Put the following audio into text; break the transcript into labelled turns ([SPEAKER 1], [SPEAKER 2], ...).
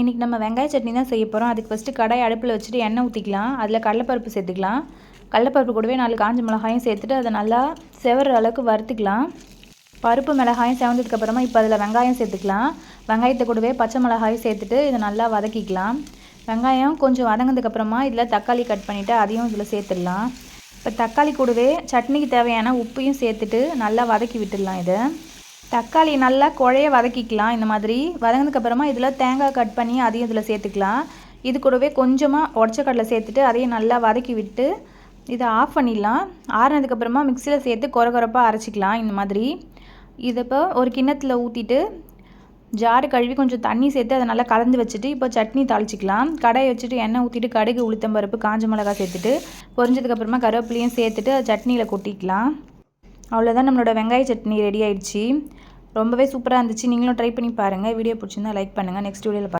[SPEAKER 1] இன்றைக்கி நம்ம வெங்காய சட்னி தான் செய்ய போகிறோம் அதுக்கு ஃபஸ்ட்டு கடாய் அடுப்பில் வச்சுட்டு எண்ணெய் ஊற்றிக்கலாம் அதில் கடலைப்பருப்பு சேர்த்துக்கலாம். கடலைப்பருப்பு கூடவே நாலு காஞ்ச மிளகாயும் சேர்த்துட்டு அதை நல்லா செவற அளவுக்கு வறுத்துக்கலாம். பருப்பு மிளகாயும் செவந்ததுக்கப்புறமா இப்போ அதில் வெங்காயம் சேர்த்துக்கலாம். வெங்காயத்தை கூடவே பச்சை மிளகாயும் சேர்த்துட்டு இதை நல்லா வதக்கிக்கலாம். வெங்காயம் கொஞ்சம் வதங்கினதுக்கப்புறமா இதில் தக்காளி கட் பண்ணிவிட்டு அதையும் இதில் சேர்த்துடலாம். இப்போ தக்காளி கூடவே சட்னிக்கு தேவையான உப்பையும் சேர்த்துட்டு நல்லா வதக்கி விட்டுடலாம் இதை. தக்காளி நல்லா குழைய வதக்கிக்கலாம் இந்த மாதிரி. வதங்கினதுக்கப்புறமா இதில் தேங்காய் கட் பண்ணி அதையும் இதில் சேர்த்துக்கலாம். இது கூடவே கொஞ்சமாக உடச்ச கடலை சேர்த்துட்டு அதையும் நல்லா வதக்கி விட்டு இதை ஆஃப் பண்ணிடலாம். ஆறுனதுக்கப்புறமா மிக்சியில் சேர்த்து குறகுறப்பாக அரைச்சிக்கலாம் இந்த மாதிரி. இதை இப்போ ஒரு கிண்ணத்தில் ஊற்றிட்டு ஜாரு கழுவி கொஞ்சம் தண்ணி சேர்த்து அதை நல்லா கலந்து வச்சுட்டு இப்போ சட்னி தாளிச்சிக்கலாம். கடாயை வச்சுட்டு எண்ணெய் ஊற்றிட்டு கடுகு உளுத்தம்பருப்பு காஞ்ச மிளகா சேர்த்துட்டு பொரிஞ்சதுக்கப்புறமா கருவேப்பிலையும் சேர்த்துட்டு அதை சட்னியில் கொட்டிக்கலாம். அவ்வளோதான் நம்மளோட வெங்காய சட்னி ரெடி ஆயிடுச்சு. ரொம்பவே சூப்பராக இருந்துச்சு. நீங்களும் ட்ரை பண்ணி பாருங்கள் வீடியோ பிடிச்சிருந்தா லைக் பண்ணுங்கள் நெக்ஸ்ட் வீடியோவில்